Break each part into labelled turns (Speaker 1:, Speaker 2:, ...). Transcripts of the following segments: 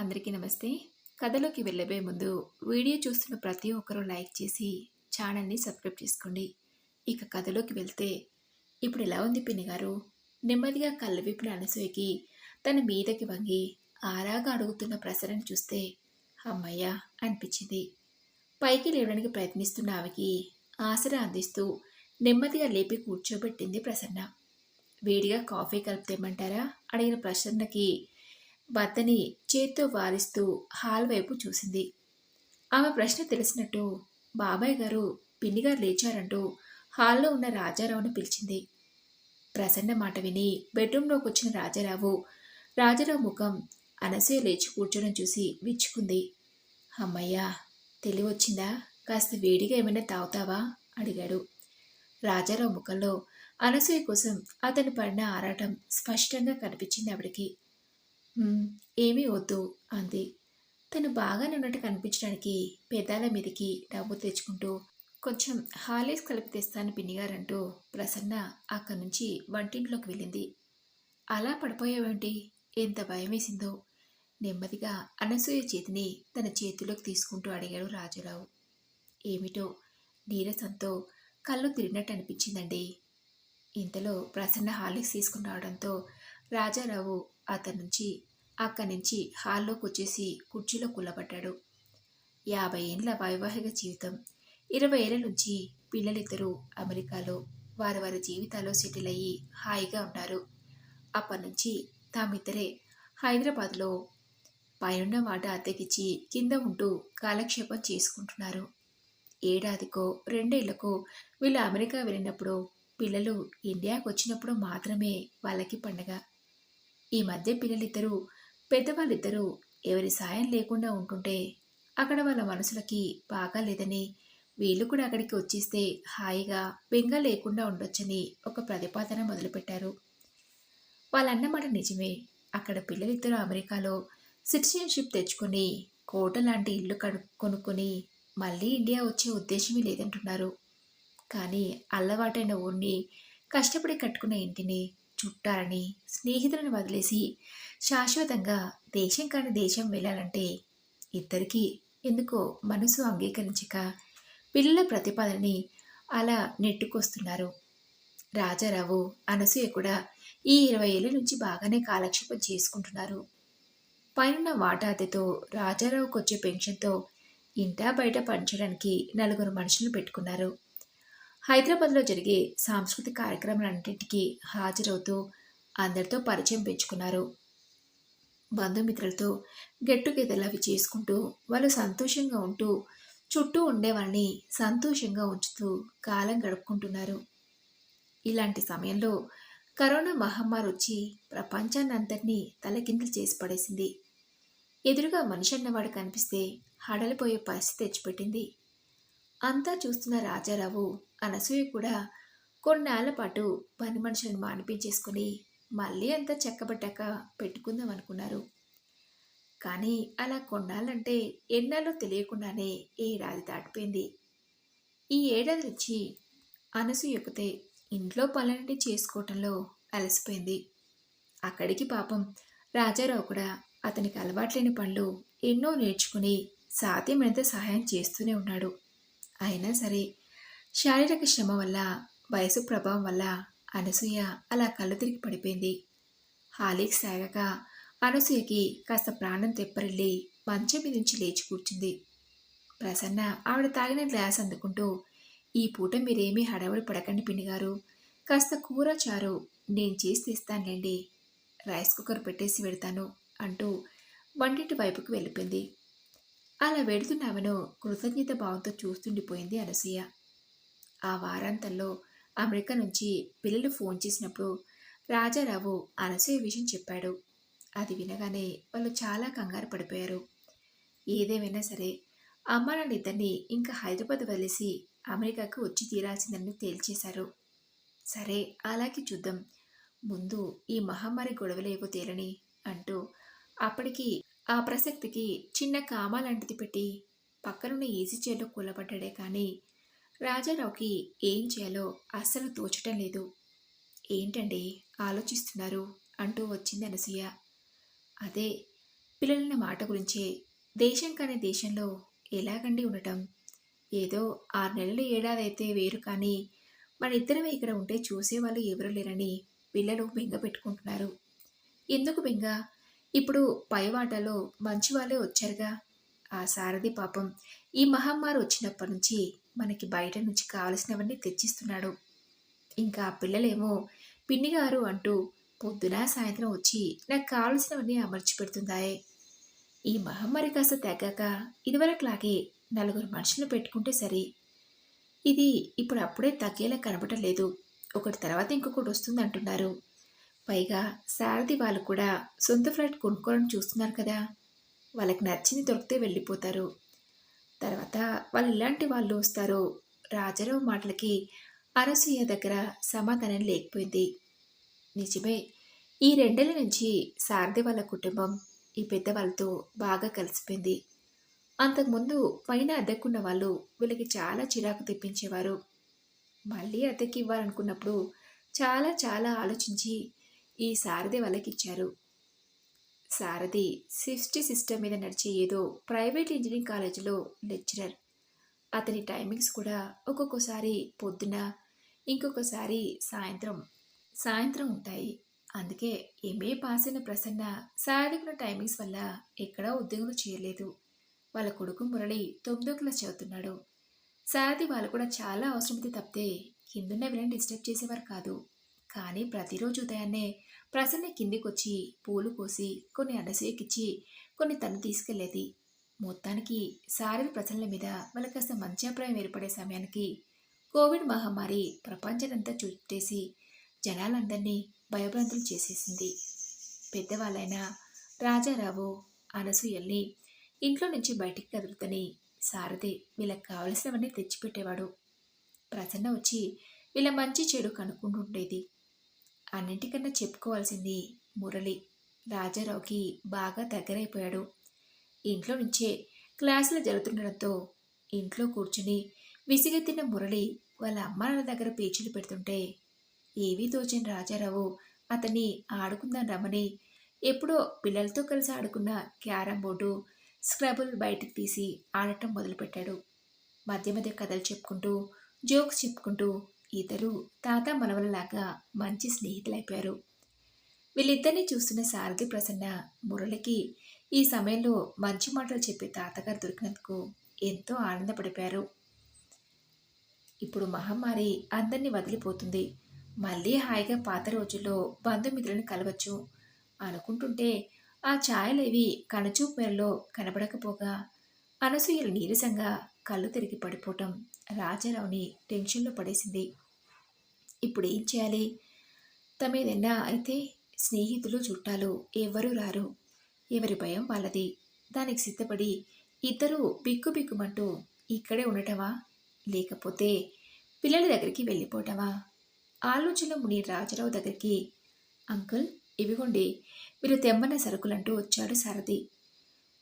Speaker 1: అందరికీ నమస్తే. కథలోకి వెళ్ళబోయే ముందు వీడియో చూస్తున్న ప్రతి ఒక్కరూ లైక్ చేసి ఛానల్ని సబ్స్క్రైబ్ చేసుకోండి. ఇక కథలోకి వెళ్తే ఇప్పుడు ఎలా ఉంది పిన్ని గారు? నెమ్మదిగా కళ్ళు విప్పిన అనసూయకి తన మీదకి వంగి ఆరాగా అడుగుతున్న ప్రసరణ చూస్తే అమ్మయ్యా అనిపించింది. పైకి లేవడానికి ప్రయత్నిస్తున్న ఆమెకి ఆసరా అందిస్తూ నెమ్మదిగా లేపి కూర్చోబెట్టింది ప్రసన్న. వేడిగా కాఫీ కలిపితేమంటారా అడిగిన ప్రసన్నకి భర్తని చేత్తో వారిస్తూ హాల్ వైపు చూసింది. ఆమె ప్రశ్న తెలిసినట్టు బాబాయ్ గారు పిన్నిగారు లేచారంటూ హాల్లో ఉన్న రాజారావును పిలిచింది. ప్రసన్న మాట విని బెడ్రూంలోకి వచ్చిన రాజారావు రాజారావు ముఖం అనసూయ లేచి కూర్చోడం చూసి విచ్చుకుంది. అమ్మయ్యా తెలివొచ్చిందా కాస్త వేడిగా ఏమైనా తాగుతావా? అడిగాడు. రాజారావు ముఖంలో అనసూయ కోసం అతను పడిన ఆరాటం స్పష్టంగా కనిపించింది ఆవిడకి. ఏమీ వద్దు అంది. తను బాగానే ఉన్నట్టు కనిపించడానికి పెదాల మీదకి డబ్బు తెచ్చుకుంటూ కొంచెం హాలేస్ కలిపి తెస్తాను పిన్నిగారంటూ ప్రసన్న అక్కడి నుంచి వంటింట్లోకి వెళ్ళింది. అలా పడిపోయావేంటి? ఎంత భయం వేసిందో నెమ్మదిగా అనసూయ చేతిని తన చేతిలోకి తీసుకుంటూ అడిగాడు రాజురావు. ఏమిటో నీరసంతో కళ్ళు తిరిగినట్టు అనిపించిందండి. ఇంతలో ప్రసన్న హాలిక్స్ తీసుకుని రావడంతో రాజారావు అతని నుంచి అక్కడి నుంచి హాల్లోకి వచ్చేసి కుర్చీలో కూలబడ్డాడు. యాభై ఏండ్ల వైవాహిక జీవితం. ఇరవై ఏళ్ళ నుంచి పిల్లలిద్దరూ అమెరికాలో వారి వారి జీవితాల్లో సెటిల్ అయ్యి హాయిగా ఉన్నారు. అప్పటి నుంచి తామిద్దరే హైదరాబాద్లో పైనున్న వాట అద్దెకిచ్చి కింద ఉంటూ కాలక్షేపం చేసుకుంటున్నారు. ఏడాదికో రెండేళ్ళకో వీళ్ళు అమెరికా వెళ్ళినప్పుడు పిల్లలు ఇండియాకు వచ్చినప్పుడు మాత్రమే వాళ్ళకి పండగ. ఈ మధ్య పిల్లలిద్దరూ పెద్దవాళ్ళిద్దరూ ఎవరి సాయం లేకుండా ఉంటుంటే అక్కడ వాళ్ళ మనసులకి బాగా లేదని వీళ్ళు కూడా అక్కడికి వచ్చేస్తే హాయిగా బెంగ లేకుండా ఉండొచ్చని ఒక ప్రతిపాదన మొదలుపెట్టారు. వాళ్ళన్నమాట నిజమే. అక్కడ పిల్లలిద్దరూ అమెరికాలో సిటిజన్షిప్ తెచ్చుకొని కోట లాంటి ఇల్లు కను కొనుక్కొని మళ్ళీ ఇండియా వచ్చే ఉద్దేశమే లేదంటున్నారు. కానీ అల్లవాటైన ఊరిని కష్టపడి కట్టుకున్న ఇంటిని చుట్టాలని స్నేహితులను వదిలేసి శాశ్వతంగా దేశం కాని దేశం వెళ్ళాలంటే ఇద్దరికీ ఎందుకో మనసు అంగీకరించక పిల్లల ప్రతిపాదనని అలా నెట్టుకొస్తున్నారు. రాజారావు అనసూయ కూడా ఈ ఇరవై ఏళ్ళ నుంచి బాగానే కాలక్షేపం చేసుకుంటున్నారు. పైన వాటాదితో రాజారావుకు వచ్చే పెన్షన్తో ఇంటా బయట పనిచేయడానికి నలుగురు మనుషులు పెట్టుకున్నారు. హైదరాబాద్లో జరిగే సాంస్కృతిక కార్యక్రమాలన్నింటికీ హాజరవుతూ అందరితో పరిచయం పెంచుకున్నారు. బంధుమిత్రులతో గెట్ టుగెదర్లు అవి చేసుకుంటూ వాళ్ళు సంతోషంగా ఉంటూ చుట్టూ ఉండేవాళ్ళని సంతోషంగా ఉంచుతూ కాలం గడుపుకుంటున్నారు. ఇలాంటి సమయంలో కరోనా మహమ్మారి వచ్చి ప్రపంచాన్ని అంతటినీ తలకిందులు చేసి పడేసింది. ఎదురుగా మనిషి అన్నవాడు కనిపిస్తే హడలిపోయే పరిస్థితి తెచ్చిపెట్టింది. అంతా చూస్తున్న రాజారావు అనసూయ కూడా కొన్నేళ్ళ పాటు పని మనుషులను మానిపించేసుకొని మళ్ళీ అంతా చెక్కబట్టాక పెట్టుకుందాం అనుకున్నారు. కానీ అలా కొన్నాళ్ళంటే ఎన్నాళ్ళో తెలియకుండానే ఏడాది దాటిపోయింది. ఈ ఏడాది నుంచి అనసూయకుతే ఇంట్లో పనులన్నీ చేసుకోవటంలో అలసిపోయింది. అక్కడికి పాపం రాజారావు కూడా అతనికి అలవాట్లేని పనులు ఎన్నో నేర్చుకుని సాధ్యమైనంత సహాయం చేస్తూనే ఉన్నాడు. అయినా సరే శారీరక శ్రమ వల్ల వయసు ప్రభావం వల్ల అనసూయ అలా కళ్ళు తిరిగి పడిపోయింది. హాలీకి సాగక అనసూయకి కాస్త ప్రాణం తెప్పరిల్లి మంచం మీద నుంచి లేచి కూర్చుంది. ప్రసన్న ఆవిడ తాగిన గ్లాస్ అందుకుంటూ ఈ పూట మీరేమీ హడావుడి పడకండి పిన్నిగారు. కాస్త కూర చారు నేను చేసి తీస్తానులేండి. రైస్ కుక్కర్ పెట్టేసి పెడతాను అంటూ వంటింటి వైపుకు వెళ్ళిపోయింది. అలా వెడుతున్న ఆమెను కృతజ్ఞత భావంతో చూస్తుండిపోయింది అనసూయ. ఆ వారాంతంలో అమెరికా నుంచి పిల్లలు ఫోన్ చేసినప్పుడు రాజారావు అనసూయ విషయం చెప్పాడు. అది వినగానే వాళ్ళు చాలా కంగారు పడిపోయారు. ఏదేమైనా సరే అమ్మ నాన్న ఇద్దరిని ఇంకా హైదరాబాద్ వదిలేసి అమెరికాకు వచ్చి తీరాల్సిందని తేల్చేశారు. సరే అలాగే చూద్దాం. ముందు ఈ మహమ్మారి గొడవలేవో తేలని అంటూ అప్పటికి ఆ ప్రసక్తికి చిన్న కామా లాంటిది పెట్టి పక్కనున్న ఈజీ చైర్లో కూలబడ్డాడే కానీ రాజారావుకి ఏం చేయాలో అస్సలు తోచటం లేదు. ఏంటండి ఆలోచిస్తున్నారు? అంటూ వచ్చింది అనసూయ. అదే పిల్లలన్న మాట గురించే. దేశం కాని దేశంలో ఎలాగండి ఉండటం? ఏదో ఆరు నెలలు ఏడాది అయితే వేరు కానీ మన ఇద్దరం ఇక్కడ ఉంటే చూసేవాళ్ళు ఎవరు లేరని పిల్లలు బెంగ పెట్టుకుంటున్నారు. ఎందుకు బెంగ? ఇప్పుడు పైవాటలో మంచి వాళ్ళే వచ్చారుగా. ఆ సారథి పాపం ఈ మహమ్మారి వచ్చినప్పటి నుంచి మనకి బయట నుంచి కావలసినవన్నీ తెచ్చిస్తున్నాడు. ఇంకా ఆ పిల్లలేమో పిన్నిగారు అంటూ పొద్దున సాయంత్రం వచ్చి నాకు కావలసినవన్నీ అమర్చి పెడుతుందాయే. ఈ మహమ్మారి కాస్త తగ్గాక ఇదివరకులాగే నలుగురు మనుషులు పెట్టుకుంటే సరి. ఇది ఇప్పుడు అప్పుడే తగ్గేలా కనబడటం లేదు. ఒకటి తర్వాత ఇంకొకటి వస్తుంది అంటున్నారు పైగా సారథి వాళ్ళు కూడా సొంత ఫ్లైట్ కొనుక్కోవాలని చూస్తున్నారు కదా. వాళ్ళకి నచ్చింది దొరికితే వెళ్ళిపోతారు. తర్వాత వాళ్ళు ఇలాంటి వాళ్ళు వస్తారో రాజారావు మాటలకి అరసూయ దగ్గర సమాధానం లేకపోయింది. నిజమే ఈ రెండేళ్ళ నుంచి సారథి వాళ్ళ కుటుంబం ఈ పెద్దవాళ్ళతో బాగా కలిసిపోయింది. అంతకుముందు పైన అద్దెకున్న వాళ్ళు వీళ్ళకి చాలా చిరాకు తెప్పించేవారు. మళ్ళీ అద్దెకి ఇవ్వాలనుకున్నప్పుడు చాలా చాలా ఆలోచించి ఈ సారథి వాళ్ళకి ఇచ్చారు. సారథి సిఫ్టీ సిస్టమ్ మీద నడిచే ఏదో ప్రైవేట్ ఇంజనీరింగ్ కాలేజీలో లెక్చరర్. అతని టైమింగ్స్ కూడా ఒక్కొక్కసారి పొద్దున ఇంకొకసారి సాయంత్రం. సాయంత్రం ఉంటాయి. అందుకే ఎంఏ పాస్ అయిన ప్రసన్న సారథికున్న టైమింగ్స్ వల్ల ఎక్కడా ఉద్యోగం చేయలేదు వాళ్ళ కొడుకు మురళి తొమ్మిదో క్లాస్ చదువుతున్నాడు. సారథి వాళ్ళు కూడా చాలా అవసరమైతే తప్పితే కిందున్న వీళ్ళని డిస్టర్బ్ చేసేవారు కాదు. కానీ ప్రతిరోజు ఉదయాన్నే ప్రసన్న కిందికొచ్చి పూలు కోసి కొన్ని అనసూయకిచ్చి కొన్ని తను తీసుకెళ్ళేది. మొత్తానికి సారథి ప్రసన్న మీద వాళ్ళకి కాస్త మంచి అభిప్రాయం ఏర్పడే సమయానికి కోవిడ్ మహమ్మారి ప్రపంచనంతా చుట్టేసి జనాలందరినీ భయభ్రాంతులు చేసేసింది. పెద్దవాళ్ళైన రాజారావు అనసూయల్ని ఇంట్లో నుంచి బయటికి కదులుతని సారథి వీళ్ళకి కావలసినవన్నీ తెచ్చిపెట్టేవాడు. ప్రసన్న వచ్చి వీళ్ళ మంచి చెడు కనుక్కుంటుండేది. అన్నింటికన్నా చెప్పుకోవాల్సింది మురళి. రాజారావుకి బాగా దగ్గరైపోయాడు. ఇంట్లో నుంచే క్లాసులు జరుగుతుండడంతో ఇంట్లో కూర్చుని విసిగెత్తిన మురళి వాళ్ళ అమ్మానాన్న దగ్గర పేచీలు పెడుతుంటే ఏవీ తోచిన రాజారావు అతన్ని ఆడుకుందాం రమ్మని ఎప్పుడో పిల్లలతో కలిసి ఆడుకున్న క్యారం బోర్డు స్క్రబుల్ బయటకు తీసి ఆడటం మొదలుపెట్టాడు. మధ్య మధ్య కథలు చెప్పుకుంటూ జోక్స్ చెప్పుకుంటూ ఇద్దరు తాత మనవలలాగా మంచి స్నేహితులైపోయారు. వీళ్ళిద్దరిని చూస్తున్న సారథి ప్రసన్న మురళికి ఈ సమయంలో మంచి మాటలు చెప్పే తాతగారు దొరికినందుకు ఎంతో ఆనందపడిపోయారు. ఇప్పుడు మహమ్మారి అందరినీ వదిలిపోతుంది. మళ్ళీ హాయిగా పాత రోజుల్లో బంధుమిత్రులను కలవచ్చు అనుకుంటుంటే ఆ ఛాయలేవి కణచూపు మేరలో కనబడకపోగా అనసూయలు నీరసంగా కళ్ళు తిరిగి పడిపోవటం రాజారావుని టెన్షన్లో పడేసింది. ఇప్పుడు ఏం చేయాలి? తమేదన్నా అయితే స్నేహితులు చుట్టాలు ఎవరు రారు. ఎవరి భయం వాళ్ళది. దానికి సిద్ధపడి ఇద్దరూ బిక్కు బిక్కుమంటూ ఇక్కడే ఉండటమా? లేకపోతే పిల్లల దగ్గరికి వెళ్ళిపోవటమా? ఆలోచనలో ముని రాజారావు దగ్గరికి అంకుల్ ఇవిగోండి. మీరు తెమ్మన్న సరుకులంటూ వచ్చాడు సారథి.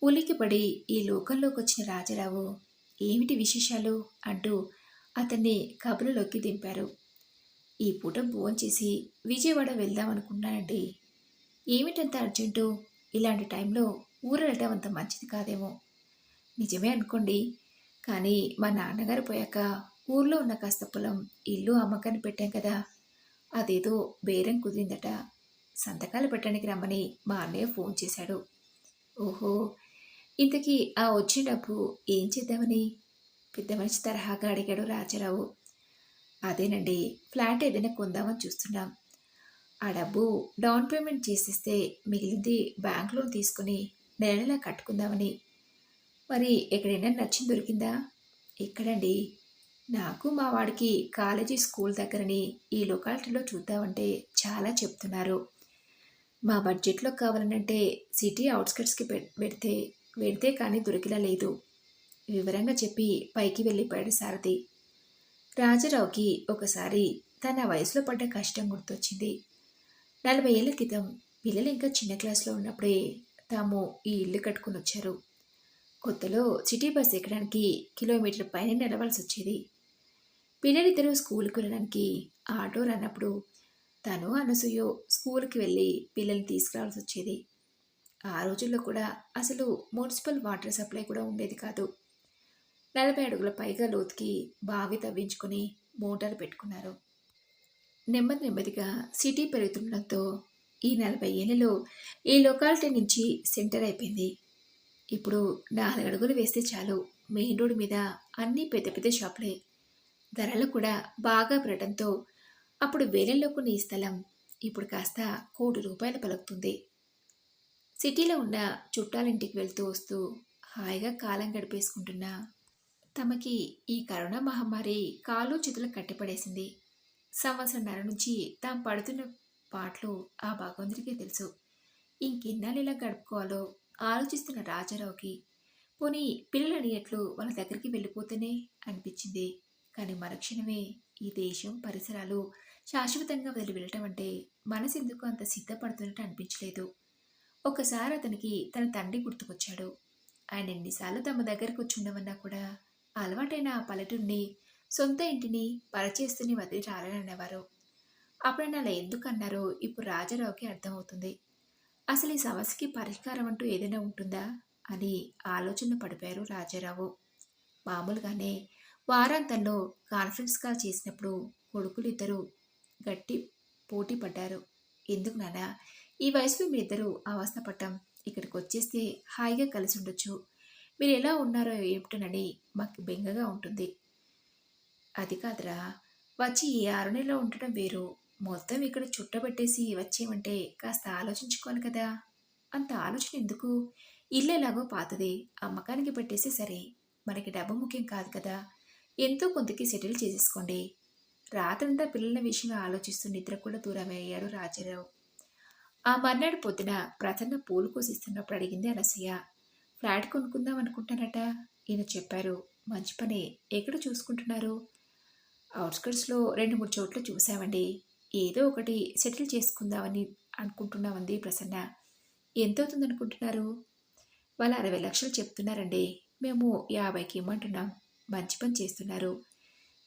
Speaker 1: ఉలికిపడి ఈ లోకంలోకి వచ్చిన రాజారావు ఏమిటి విశేషాలు? అంటూ అతన్ని కబురులోకి దింపారు. ఈ పూట భోంచేసి విజయవాడ వెళ్దాం అనుకున్నానండి ఏమిటంత అర్జెంటు? ఇలాంటి టైంలో ఊరు వెళ్ళటం అంత మంచిది కాదేమో. నిజమే అనుకోండి. కానీ మా నాన్నగారు పోయాక ఊర్లో ఉన్న కాస్త పొలం ఇల్లు అమ్మకాన్ని పెట్టాం కదా. అదేదో బేరం కుదిరిందట. సంతకాలు పెట్టడానికి రమ్మని మా అన్నయ్య ఫోన్ చేశాడు. ఓహో! ఇంతకీ ఆ వచ్చిన డబ్బు ఏం చేద్దామని? పెద్ద మనిషి తరహాగా అడిగాడు రాజారావు. అదేనండి. ఫ్లాట్ ఏదైనా కొందామని చూస్తున్నాం. ఆ డబ్బు డౌన్ పేమెంట్ చేసేస్తే మిగిలింది బ్యాంక్ లోన్ తీసుకుని నెల నెలా కట్టుకుందామని. మరి ఎక్కడైనా నచ్చి దొరికిందా? ఎక్కడండి? నాకు మా వాడికి కాలేజీ స్కూల్ దగ్గరని ఈ లొకాలిటీలో చూద్దామంటే చాలా చెప్తున్నారు. మా బడ్జెట్లో కావాలనంటే సిటీ అవుట్స్కట్స్కి పెడితే పెడితే కానీ దొరికిలా లేదు. వివరంగా చెప్పి పైకి వెళ్ళిపోయాడు సారథి. రాజారావుకి ఒకసారి తన వయసులో పడ్డ కష్టం గుర్తొచ్చింది. నలభై ఏళ్ళ క్రితం పిల్లలు ఇంకా చిన్న క్లాస్లో ఉన్నప్పుడే తాము ఈ ఇల్లు కట్టుకుని వచ్చారు. కొత్తలో సిటీ బస్ ఎక్కడానికి కిలోమీటర్ పైన నడవాల్సి వచ్చేది. పిల్లలిద్దరూ స్కూల్కి వెళ్ళడానికి ఆటో రానప్పుడు తను అనసూయో స్కూల్కి వెళ్ళి పిల్లల్ని తీసుకురావాల్సి వచ్చేది. ఆ రోజుల్లో కూడా అసలు మున్సిపల్ వాటర్ సప్లై కూడా ఉండేది కాదు. నలభై అడుగుల పైగా లోతుకి బావి తవ్వించుకొని మోటార్ పెట్టుకున్నారు. నెమ్మది నెమ్మదిగా సిటీ పెరుగుతుండడంతో ఈ నలభై ఏళ్ళలో ఈ లొకాలిటీ నుంచి సెంటర్ అయిపోయింది. ఇప్పుడు నాలుగు అడుగులు వేస్తే చాలు మెయిన్ రోడ్ మీద అన్ని పెద్ద పెద్ద షాపులే. ధరలు కూడా బాగా పెరగడంతో అప్పుడు వేలల్లో ఈ స్థలం ఇప్పుడు కాస్త కోటి రూపాయలు పలుకుతుంది. సిటీలో ఉన్న చుట్టాలింటికి వెళ్తూ వస్తూ హాయిగా కాలం గడిపేసుకుంటున్న తమకి ఈ కరోనా మహమ్మారి కాలు చేతులు కట్టిపడేసింది. సంవత్సరంన్నర నుంచి తాము పడుతున్న పాటలు ఆ భగవంతుడికే తెలుసు. ఇంకెన్నాళ్ళు ఇలా గడుపుకోవాలో ఆలోచిస్తున్న రాజారావుకి పోనీ పిల్లలు ఎట్లు వాళ్ళ దగ్గరికి వెళ్ళిపోతేనే అనిపించింది. కానీ మరుక్షణమే ఈ దేశం పరిసరాలు శాశ్వతంగా వదిలి వెళ్ళటం అంటే మనసు ఎందుకు అంత సిద్ధపడుతున్నట్టు అనిపించలేదు. ఒకసారి అతనికి తన తండ్రి గుర్తుకొచ్చాడు. ఆయన ఎన్నిసార్లు తమ దగ్గరకు వచ్చి ఉండమన్నా కూడా అలవాటైన ఆ పల్లెటూరిని సొంత ఇంటిని పరచేస్తుని వదిలి రాలేననేవారు. అప్పుడు ఆయన అలా ఎందుకు అన్నారో ఇప్పుడు రాజారావుకి అర్థమవుతుంది. అసలు ఈ సమస్యకి పరిష్కారం అంటూ ఏదైనా ఉంటుందా అని ఆలోచన పడిపోయారు రాజారావు. మామూలుగానే వారాంతంలో కాన్ఫరెన్స్ కాల్ చేసినప్పుడు కొడుకులు ఇద్దరు గట్టి పోటీ పడ్డారు. ఎందుకు నాన్న? ఈ వయసులో మీ ఇద్దరు అవస్థ పడ్డాం ఇక్కడికి వచ్చేస్తే హాయిగా కలిసి ఉండొచ్చు. మీరు ఎలా ఉన్నారో ఏమిటోనని మాకు బెంగగా ఉంటుంది. అది కాదురా వచ్చి ఈ ఆరు నెలలో ఉండటం వేరు. మొత్తం ఇక్కడ చుట్టబెట్టేసి వచ్చేమంటే కాస్త ఆలోచించుకోవాలి కదా. అంత ఆలోచన ఎందుకు? ఇల్లు ఎలాగో పాతది అమ్మకానికి పెట్టేస్తే సరే. మనకి డబ్బు ముఖ్యం కాదు కదా. ఎంతో కొంతకి సెటిల్ చేసేసుకోండి. రాత్రంతా పిల్లల విషయం ఆలోచిస్తూ నిద్ర కూడా దూరమయ్యారు రాజారావు. ఆ మర్నాడు పొద్దున ప్రసన్న పూలు కోసిస్తున్నప్పుడు అడిగింది అనసూయ. ఫ్లాట్ కొనుక్కుందాం అనుకుంటానట ఈయన చెప్పారు మంచి పని. ఎక్కడ చూసుకుంటున్నారు? అవుట్స్కట్స్లో రెండు మూడు చోట్ల చూసామండి ఏదో ఒకటి సెటిల్ చేసుకుందామని అనుకుంటున్నామంది ప్రసన్న. ఎంత అవుతుంది అనుకుంటున్నారు వాళ్ళు అరవై లక్షలు చెప్తున్నారండి. మేము యాభైకి ఇమ్మంటున్నాం. మంచి పని చేస్తున్నారు.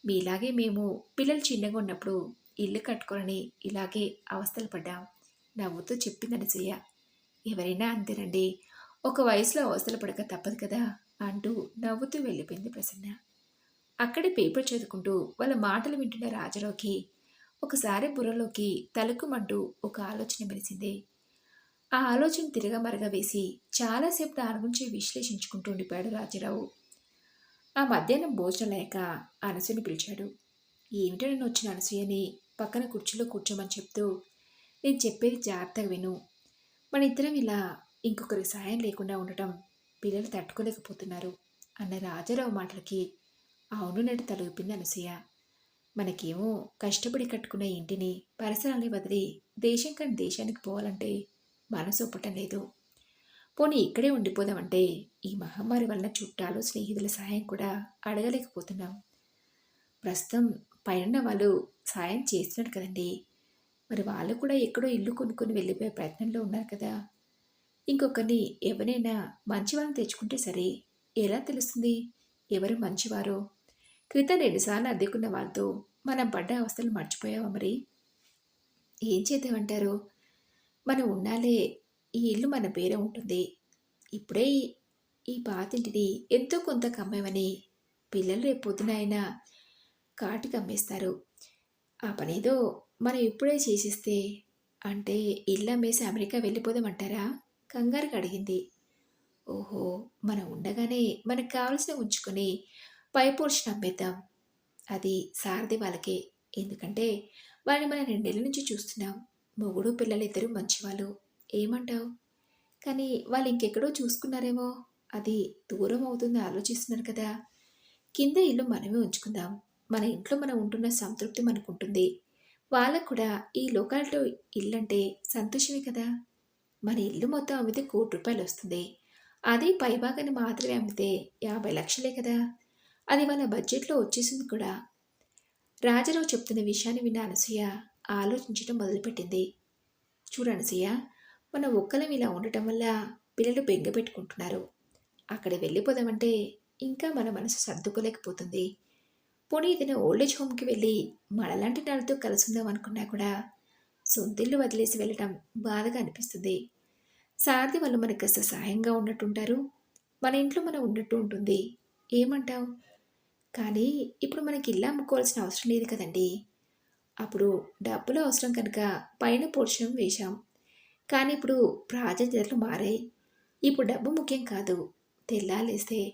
Speaker 1: మీలాగే మేము పిల్లలు చిన్నగా ఉన్నప్పుడు ఇల్లు కట్టుకోరని ఇలాగే అవస్థలు పడ్డాం. నవ్వుతూ చెప్పింది అనసూయ ఎవరైనా అంతేనండి. ఒక వయసులో అవస్థలు పడక తప్పదు కదా అంటూ నవ్వుతూ వెళ్ళిపోయింది ప్రసన్న. అక్కడే పేపర్ చదువుకుంటూ వాళ్ళ మాటలు వింటున్న రాజలోకి ఒకసారి బుర్రలోకి తలుకుమంటూ ఒక ఆలోచన మెరిసింది. ఆ ఆలోచన తిరగమరగ వేసి చాలాసేపు దాని గురించి విశ్లేషించుకుంటూ ఉండిపోయాడు రాజారావు. ఆ మధ్యాహ్నం భోజనం లేక అనసుని పిలిచాడు. ఏమిటో నేను వచ్చిన అనసూయని? పక్కన కుర్చీలో కూర్చోమని చెప్తూ నేను చెప్పేది జాగ్రత్తగా విను. మన ఇద్దరం ఇలా ఇంకొకరి సాయం లేకుండా ఉండటం పిల్లలు తట్టుకోలేకపోతున్నారు అన్న రాజారావు మాటలకి అవును తలుపింది అనసూయ. మనకేమో కష్టపడి కట్టుకున్న ఇంటిని పరిసరాల్ని వదిలి దేశం కానీ దేశానికి పోవాలంటే మనసు ఒప్పటం లేదు. పోనీ ఇక్కడే ఉండిపోదామంటే ఈ మహమ్మారి వలన చుట్టాలు స్నేహితుల సహాయం కూడా అడగలేకపోతున్నాం. ప్రస్తుతం పైన వాళ్ళు సాయం చేస్తున్నారు కదండి. మరి వాళ్ళు కూడా ఎక్కడో ఇల్లు కొనుక్కొని వెళ్ళిపోయే ప్రయత్నంలో ఉన్నారు కదా. ఇంకొకరిని ఎవరైనా మంచివాళ్ళని తెచ్చుకుంటే సరే ఎలా తెలుస్తుంది? ఎవరు మంచివారో? క్రితం రెండుసార్లు అద్దెకున్న వాళ్ళతో మనం పడ్డ అవస్థలు మర్చిపోయావా మరి? ఏం చేద్దామంటారు? మనం ఉన్నాలే ఈ ఇల్లు మన పేరే ఉంటుంది. ఇప్పుడే ఈ పాతింటిని ఎంతో కొంత కమ్మేమని పిల్లలు రేపు పొద్దున ఆయన కాటికి అమ్మేస్తారు ఆ పనేదో మనం ఇప్పుడే చేసేస్తే అంటే ఇల్లు అమ్మేసి అమెరికా వెళ్ళిపోదామంటారా? కంగారుగా అడిగింది ఓహో మనం ఉండగానే మనకు కావలసిన ఉంచుకొని పై పోర్షన్ అమ్మేద్దాం అది సారథి వాళ్ళకే. ఎందుకంటే వారిని మనం రెండేళ్ళ నుంచి చూస్తున్నాం. మొగుడు పిల్లలు ఇద్దరు మంచివాళ్ళు. ఏమంటావు? కానీ వాళ్ళు ఇంకెక్కడో చూసుకున్నారేమో. అది దూరం అవుతుంది ఆలోచిస్తున్నారు కదా. కింద ఇల్లు మనమే ఉంచుకుందాం. మన ఇంట్లో మనం ఉంటున్న సంతృప్తి మనకు ఉంటుంది వాళ్ళకు కూడా ఈ లోకాలిటీ ఇల్లు అంటే సంతోషమే కదా. మన ఇల్లు మొత్తం అమ్మితే కోటి రూపాయలు వస్తుంది. అదే పైభాగాన్ని మాత్రమే అమ్మితే యాభై లక్షలే కదా? అది వాళ్ళ బడ్జెట్లో వచ్చేసింది కూడా. రాజారావు చెప్తున్న విషయాన్ని విన్న అనసూయ ఆలోచించడం మొదలుపెట్టింది. చూడు అనసూయ మన ఒక్కలం ఇలా ఉండటం వల్ల పిల్లలు బెంగ పెట్టుకుంటున్నారు. అక్కడ వెళ్ళిపోదామంటే ఇంకా మన మనసు సర్దుకోలేకపోతుంది. పోనీ ఏదైనా ఓల్డేజ్ హోమ్కి వెళ్ళి మనలాంటి నాళ్ళతో కలిసి ఉందాం అనుకున్నా కూడా సొంతిల్లు వదిలేసి వెళ్ళటం బాధగా అనిపిస్తుంది. సారథి వాళ్ళు మనకి అసలు సహాయంగా ఉన్నట్టుంటారు. మన ఇంట్లో మనం ఉన్నట్టు ఉంటుంది. ఏమంటావు? కానీ ఇప్పుడు మనకి ఇల్లు అమ్ముకోవాల్సిన అవసరం లేదు కదండి. అప్పుడు డబ్బులు అవసరం కనుక పైన పోర్షన్ వేశాం. కానీ ఇప్పుడు ప్రాధాన్యతలు మారాయి. ఇప్పుడు డబ్బు ముఖ్యం కాదు. తెల్లాలేస్తే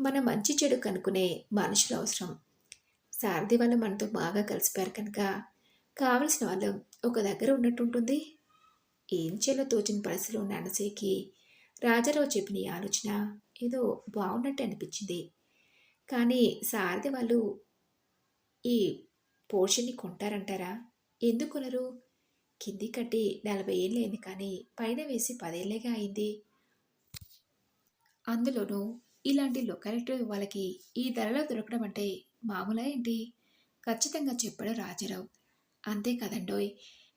Speaker 1: మన మంచి చెడు కనుక్కునే మనుషులు అవసరం. సారథి వాళ్ళు మనతో బాగా కలిసిపోయారు కనుక కావలసిన వాళ్ళు ఒక దగ్గర ఉన్నట్టు ఉంటుంది ఏం చేయాలో తోచిన పరిస్థితిలో ఉన్న అనసూయకి రాజారావు చెప్పిన ఈ ఆలోచన ఏదో బాగున్నట్టు అనిపించింది. కానీ సారథి వాళ్ళు ఈ పోర్షన్ని కొంటారంటారా? ఎందుకు కొనరు? కింది కట్టి నలభై ఏళ్ళు అయింది కానీ పైన వేసి పదేళ్ళేగా అయింది. అందులోనూ ఇలాంటి లొకాలిటీ వాళ్ళకి ఈ ధరలో దొరకడం అంటే మామూలా ఏంటి? ఖచ్చితంగా చెప్పాడు రాజారావు. అంతే కదండోయ్.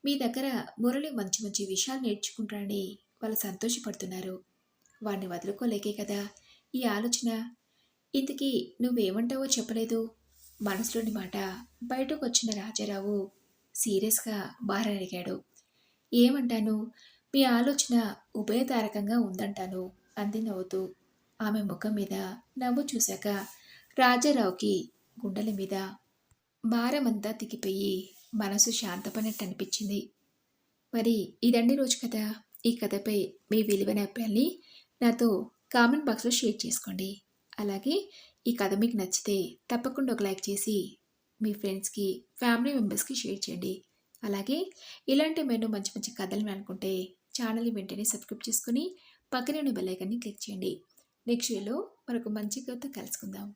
Speaker 1: మీ దగ్గర మురళి మంచి మంచి విషయాలు నేర్చుకుంటారని వాళ్ళు సంతోషపడుతున్నారు. వాడిని వదులుకోలేకే కదా? ఈ ఆలోచన. ఇంతకీ నువ్వేమంటావో చెప్పలేదు. మనసులోని మాట బయటకు వచ్చిన రాజారావు సీరియస్గా బారడిగాడు అడిగాడు ఏమంటాను? మీ ఆలోచన ఉభయతారకంగా ఉందంటాను అంది నవ్వుతూ. ఆమె ముఖం మీద నవ్వు చూశాక రాజారావుకి గుండెల మీద భారమంతా దిగిపోయి మనసు శాంతపడినట్టు అనిపించింది మరి ఇదండి రోజు కథ. ఈ కథపై మీ విలువైన అభిప్రాయాన్ని నాతో కామెంట్ బాక్స్లో షేర్ చేసుకోండి. అలాగే ఈ కథ మీకు నచ్చితే తప్పకుండా ఒక లైక్ చేసి మీ ఫ్రెండ్స్కి ఫ్యామిలీ మెంబర్స్కి షేర్ చేయండి. అలాగే ఇలాంటి మెనూ మంచి మంచి కథలు అనుకుంటే ఛానల్ని వెంటనే సబ్స్క్రైబ్ చేసుకుని పక్కనే ఉన్న బెల్లైకాన్ని క్లిక్ చేయండి. నెక్స్ట్ వీడియోలో మరొక మంచి కథ కలుసుకుందాం.